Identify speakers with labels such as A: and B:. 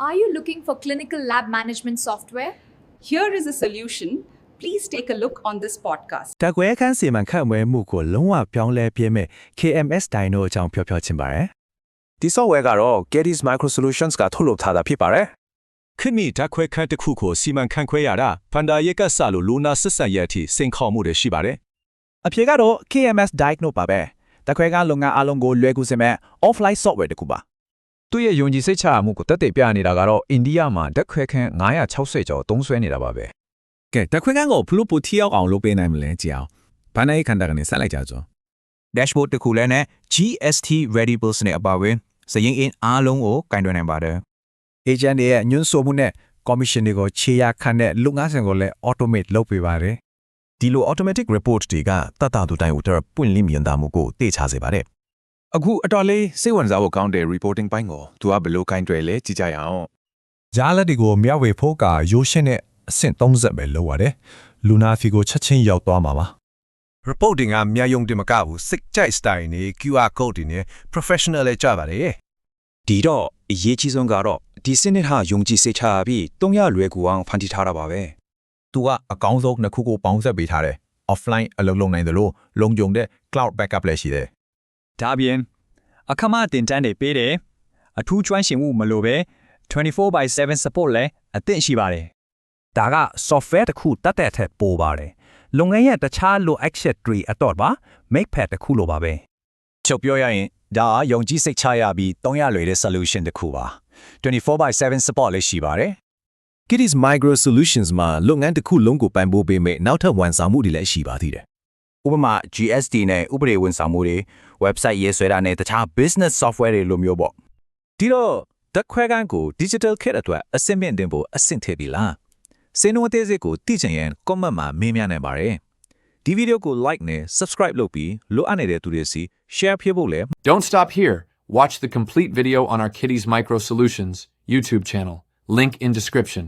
A: Are you looking for clinical lab management software?
B: Here is a solution. Please take a look on this podcast.
C: တကွဲခန်းစီမံခန့်ဝဲမှုကိုလုံးဝပြောင်းလဲပြမဲ့ KMS Dino အကြောင်းပြောပြချင်ပါတယ်။ဒီ software ကတော့ Geddes Micro Solutions ကထုတ်လုပ်ထားတာဖြစ်ပါတယ်
D: ခေတ်မီဓာတ်ခွဲခန်းတစ်ခုကိုစီမံခန့်ခွဲရတာဖန်ဒါရက်ကဆလို့လူနာဆက်ဆက်ရက်အထိစိန်ခေါ်မှုတွေရှိပါတယ်။
C: အဖြေကတော့ KMS Dino ပါပဲ။တကွဲကလုပ်ငန်းအလုံးကိုလွယ်ကူစေမဲ့ offline software တစ်ခုပါ
E: သူ့ရဲ့ယုံကြည်စိတ်ချမှုကိုတက်တည်ပြနေတာကတော့အိန္ဒိယမှာဓာတ်ခွဲခန်း960ကျော်သုံးစွဲနေတာပါပဲ
F: ကဲတက်ခွဲကန်းကိုဘလို့ပိုထိရောက်အောင်လုပ်ပေးနိုင်မလဲကြည့်အောင်ဘာနိုင်ခန္ဓာကနေဆက်လိုက်ကြစို့
G: dashboard တစ်ခုလည်းနဲ့ GST variables နဲ့အပါအဝင်စရင်အင်းအားလုံးကိုကင်တွယ်နိုင်ပါတယ်။
C: agent တွေရဲ့ညွှန်းဆိုမှုနဲ့ commission တွေကိုခြေရခန့်တဲ့လုပ်ငန်းစဉ်ကိုလည်း automate လုပ်ပေးပါတယ်
H: ဒီလို automatic report တွေကတတ်တာသူတိုင်းကိုတော့ပွင့်လင်းမြင်သာမှုကိုသိချစေပါတယ်
I: အခုအတော်လေးစိတ်ဝင်စားဖို့ကောင်းတဲ့ reporting ပိုင်းကိုသူကဘယ်လိုကိုင်းတွယ်လဲကြည့်ကြရအောင်။
J: ကြားလက်တွေကိုမျှဝေဖို့ကရိုးရှင်းတဲ့အဆင့်30ပဲလောက်ရတယ်။လူနာဖီကိုချက်ချင်းရောက်သွားမှာပါ
K: reporting ကမြယုံတင်မကဘူးစိတ်ကြိုက် style နေ QR code တွေနဲ့ professional လည်းကြပါတယ်
G: ဒီတော့အရေးကြီးဆုံးကတော့ဒီစနစ်ဟာယုံကြည်စိတ်ချပြီးတုံးရလွယ်ကူအောင်ဖန်တီးထားတာပါပဲ
E: သူကအကောင်းဆုံးနှစ်ခုကိုပေါင်းစပ်ပေးထားတယ် offline အလုပ်လုပ်နိုင်တယ်လို့လုံခြုံတဲ့ cloud backup လည်းရှိတယ်
L: ဒါပြင်အခမတင်တန်းတွေပေးတယ်အထူးကျွမ်းရှင်မှုမလိုပဲ24/7 support လည်းအသင့်ရှိပါတယ်
E: ဒါက software တစ်ခုတတ်တဲ့အထက်ပိုပါတယ်လုပ်ငန်းရဲ့တခြားလို action tree အတော့ပါ make pad တစ်ခုလိုပါပဲ
G: ချုပ်ပြောရရင်ဒါကယုံကြည်စိတ်ချရပြီးတုံးရလွယ်တဲ့ solution တစ်ခုပါ24/7 support လည်းရှိပါတယ်
H: Geddes Micro Solutions မှာလုပ်ငန်းတစ်ခုလုံးကိုပံ့ပိုးပေးမဲ့နောက်ထပ်ဝန်ဆောင်မှုတွေလည်းရှိပါသေးတယ်
G: ဥပမာ GST နဲ့ဥပဒေဝန်ဆောင်မှုတွေ website ရေးဆွဲတာနဲ့တခြား business software တွေလိုမျိုးပေါ့
H: ဒီတော့ဓာတ်ခွဲကန်းကို digital kit အတွက်အဆင့်မြင့်တင်ဖို့အဆင့်ထည့်ပြီလားစင်နဝသေးစစ်ကိုသိချင်ရင် comment မှာမေးမြန်းနိုင်ပါတယ်ဒီဗီဒီယိုကို like နဲ့ subscribe လုပ်ပြီးလိုအပ်နေတဲ့သူတွေစီ share ဖြစ်ဖို့လည်း
M: Don't stop here. Watch the complete video on our Kitties Micro Solutions YouTube channel. Link in description.